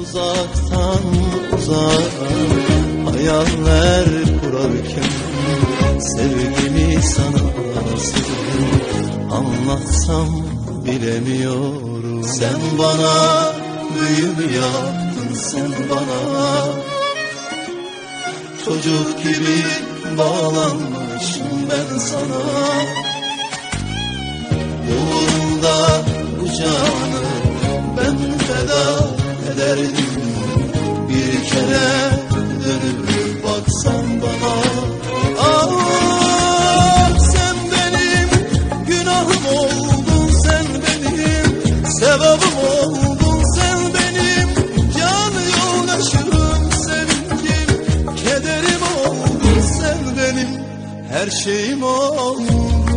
Uzaktan uzağa hayaller kurarken Sevgimi sana nasıl anlatsam bilemiyorum. Sen bana büyümü yaptın? Sen bana Çocuk gibi bağlanmışım ben sana ederdim Bir kere dönüp baksan bana. Ah sen benim günahım oldun sen benim Sevabım oldun sen benim Can yoldaşım sevincim Kederim oldun sen benim Her şeyim oldun